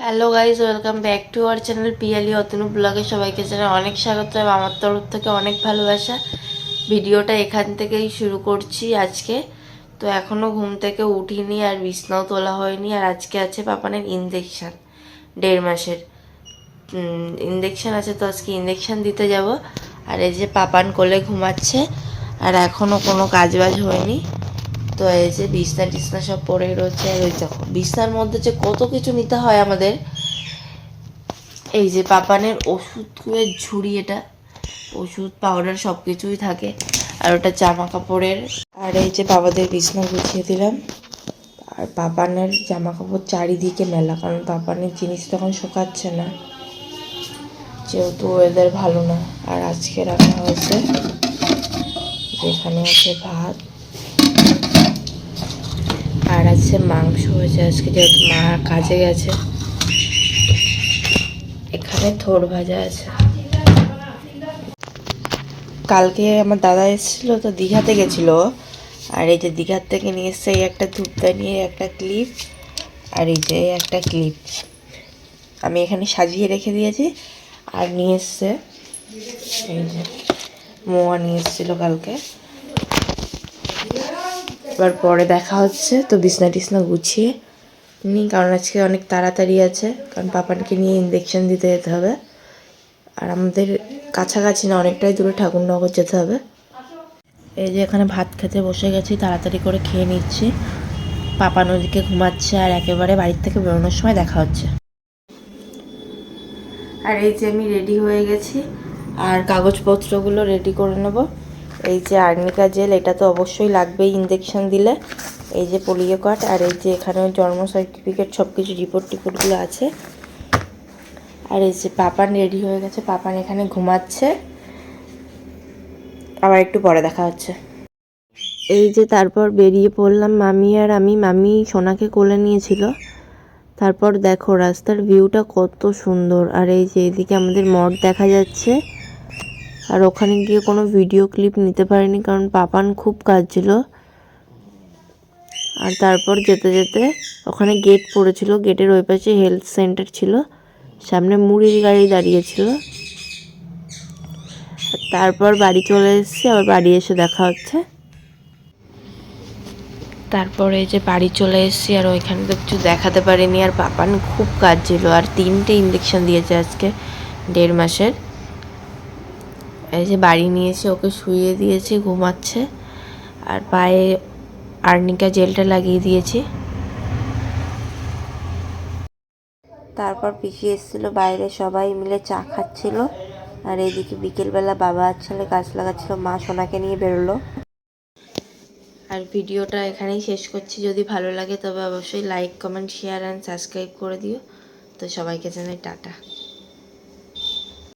Hello guys welcome back to our channel Piyali Atanu ব্লগে সবাইকে জানাই অনেক স্বাগত এবং আমার তরফ থেকে অনেক ভালোবাসা। ভিডিওটা এখান থেকেই শুরু করছি আজকে। তো এখনও ঘুম থেকে উঠিনি আর বিছনাও তোলা হয়নি আর আজকে আছে পাপানের ইঞ্জেকশান দেড় মাসের। ইঞ্জেকশান আছে তো আজকে ইঞ্জেকশান দিতে যাব। আর এই যে পাপান কোলে ঘুমাচ্ছে আর এখনও কোনো কাজবাজ হয়নি। তো এই যে বিছনা, টিছনা সব পড়ে রয়েছে। আর ওই দেখো, বিছনার মধ্যে যে কত কিছু নিতে হয় আমাদের। এই যে পাপানের ওষুধের ঝুড়ি এটা। ওষুধ পাউডার সব কিছুই থাকে। আর ওটা জামা কাপড়ের। আর এই যে বাবাদের বিছনা গুছিয়ে দিলাম। আর পাপানের জামা কাপড় চারিদিকে মেলা, কারণ পাপানের জিনিস তখন শুকাচ্ছে না। যেহেতু ওয়েদার ভালো না। আর আজকে রাখা হয়েছে, যেখানে আছে ভাত। আছে, মাংস হয়েছে আজকে যেহেতু মা কাজে গেছে। এখানে থোর ভাজা আছে। কালকে আমার দাদা এসেছিল, তো দীঘাতে গেছিল। আর এই যে দীঘার থেকে নিয়ে এসছে এই একটা ধূপদা নিয়ে একটা ক্লিপ, আর এই যে একটা ক্লিপ। আমি এখানে সাজিয়ে রেখে দিয়েছি, আর নিয়ে এসছে। এই যে মোয়া নিয়ে এসেছিল কালকে। এবার পরে দেখা হচ্ছে। তো বিছনা টিছনা গুছিয়ে নি, কারণ আজকে অনেক তাড়াতাড়ি আছে, কারণ পাপানকে নিয়ে ইঞ্জেকশন দিতে যেতে হবে। আর আমাদের কাছাকাছি না, অনেকটাই দূরে ঠাকুরনগর যেতে হবে। এই যে এখানে ভাত খেতে বসে গেছি, তাড়াতাড়ি করে খেয়ে নিচ্ছি। পাপা নদীকে ঘুমাচ্ছে আর একেবারে বাড়ির থেকে বেরোনোর সময় দেখা হচ্ছে। আর এই যে আমি রেডি হয়ে গেছি, আর কাগজপত্রগুলো রেডি করে নেব। এই যে আর্নিকা জেল, এটা তো অবশ্যই লাগবেই ইঞ্জেকশন দিলে। এই যে পোলিও কার্ড আর এই যে এখানে জন্ম সার্টিফিকেট সব কিছু রিপোর্ট টিপোর্টগুলো আছে। আর এই যে পাপান রেডি হয়ে গেছে, পাপান এখানে ঘুমাচ্ছে। আবার একটু পরে দেখা হচ্ছে। এই যে তারপর বেরিয়ে পড়লাম মামি আর আমি। মামি সোনাকে কোলে নিয়েছিল। তারপর দেখো রাস্তার ভিউটা কত সুন্দর। আর এই যে এদিকে আমাদের মঠ দেখা যাচ্ছে। আর ওখানে গিয়ে কোনো ভিডিও ক্লিপ নিতে পারিনি কারণ পাপান খুব কাজ ছিল আর তারপর যেতে যেতে ওখানে গেট পড়েছিল গেটের ওই পাশে হেলথ সেন্টার ছিল। সামনে মুড়ির গাড়ি দাঁড়িয়েছিল তারপর বাড়ি চলে এসেছি, আবার বাড়ি এসে দেখা হচ্ছে। তারপরে যে বাড়ি চলে এসেছি, আর ওইখানে তো কিছু দেখাতে পারিনি। আর পাপান খুব কাজ ছিল আর তিনটে ইঞ্জেকশন দিয়েছে আজকে, দেড় মাসের। যে বাড়ি নিয়ে এসে ওকে শুইয়ে দিয়েছি, ঘুমাচ্ছে। আর পায়ে আর্নিকা জেলটা লাগিয়ে দিয়েছি। তারপর পিসি এসেছিল বাইরে, সবাই মিলে চা খাচ্ছিল। আর এইদিকে বিকেলবেলা বাবা আর ছেলে গাছ লাগাচ্ছিল, মা সোনাকে নিয়ে বেরোলো। আর ভিডিওটা এখানেই শেষ করছি। যদি ভালো লাগে তবে অবশ্যই like, comment, share and subscribe করে দিও। তো সবাইকে জানাই টাটা।